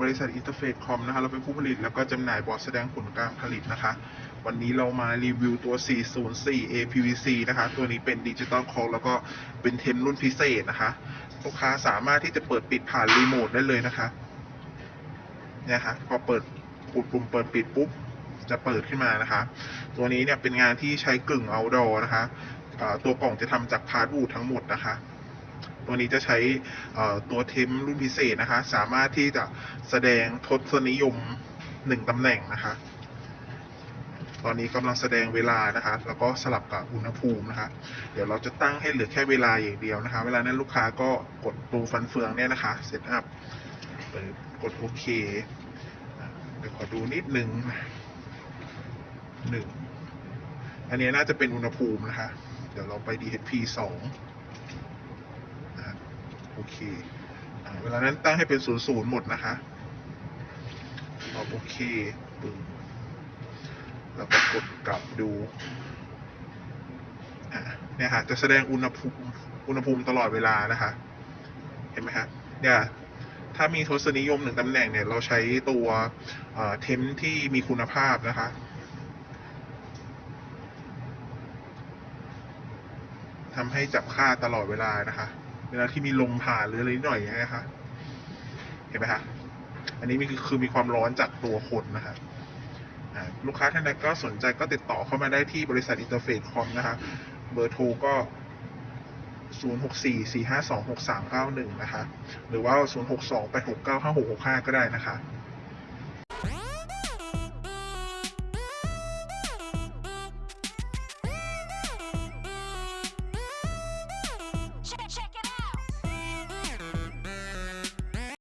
บริษัทอินเตอร์เฟซคอมนะคะเราเป็นผู้ผลิตแล้วก็จำหน่ายบอร์ดแสดงผลการผลิตนะคะ วันนี้เรามารีวิวตัว 404 APVC นะคะ ตัวนี้เป็นดิจิตอลคอแล้วก็เป็นเทนรุ่นพิเศษนะคะ ลูกค้าสามารถที่จะเปิดปิดผ่านรีโมทได้เลยนะคะเนี่ยค่ะพอเปิดปุ่มปุ่มเปิดปิดปุ๊บจะเปิดขึ้นมานะคะ ตัวนี้เนี่ยเป็นงานที่ใช้กึ่ง outdoor นะคะตัวกล่องจะทำจากพาร์ทวูดทั้งหมดนะคะ ตัวนี้จะใช้ตัวเทมรุ่นพิเศษนะคะ สามารถที่จะแสดงทศนิยมหนึ่งตำแหน่งนะคะ ตอนนี้กำลังแสดงเวลานะคะ แล้วก็สลับกับอุณหภูมินะคะ เดี๋ยวเราจะตั้งให้เหลือแค่เวลาอย่างเดียวนะคะ เวลานั้นลูกค้าก็กดตูฟันเฟืองเนี่ยนะคะเซตอัพเปิดกดโอเค เดี๋ยวขอดูนิดนึงหนึ่งอันนี้น่าจะเป็นอุณหภูมินะคะ เดี๋ยวเราไป DHP สองอะโอ เคอะเวลานั้นตั้งให้เป็นศูนย์ศูนย์หมดนะคะตอบโอเคปึ้งแล้วก็กดกลับดูเนี่ยฮะจะแสดงอุณหภูมิอุณหภูมิตลอดเวลานะคะ เห็นไหมฮะเนี่ยถ้ามีทศนิยมหนึ่งตำแหน่งเนี่ย เราใช้ตัวเทมที่มีคุณภาพนะคะทำให้จับค่าตลอดเวลานะคะ เวลาที่มีลมผ่านหรืออะไรนิดหน่อยอย่างเงี้ยนะคะเห็นไหมคะอันนี้มีคือมีความร้อนจากตัวคนนะคะลูกค้าท่านใดก็สนใจก็ติดต่อเข้ามาได้ที่บริษัทอินเตอร์เฟซคอมนะคะ เบอร์โทรก็ 064 452 6391 นะคะ หรือว่า 062 869 5665 ก็ได้นะคะ